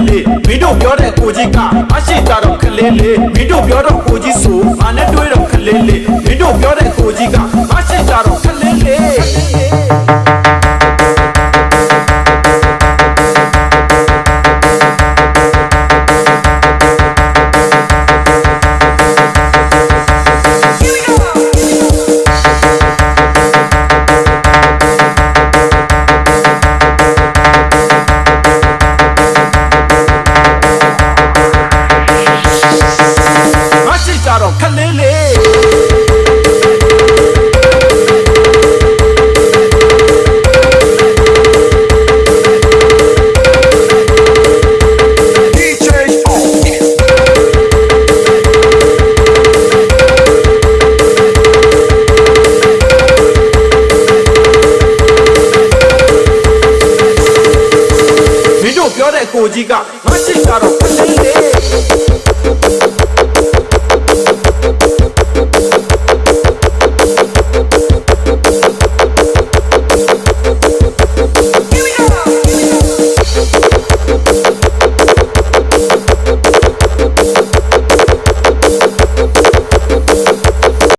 ကိုကြီးဆိုငါနဲ့တွေ့တော့ခလေးလေးမင်းတို့ပြောတဲ့ကိုကြီးကမရှိကြတော့ခလေးလေးမင်းတို့ပြောတော့ကိုကြီးဆို တဲ့ကိုကြီးကငါရှိကတော့ခင်းလေး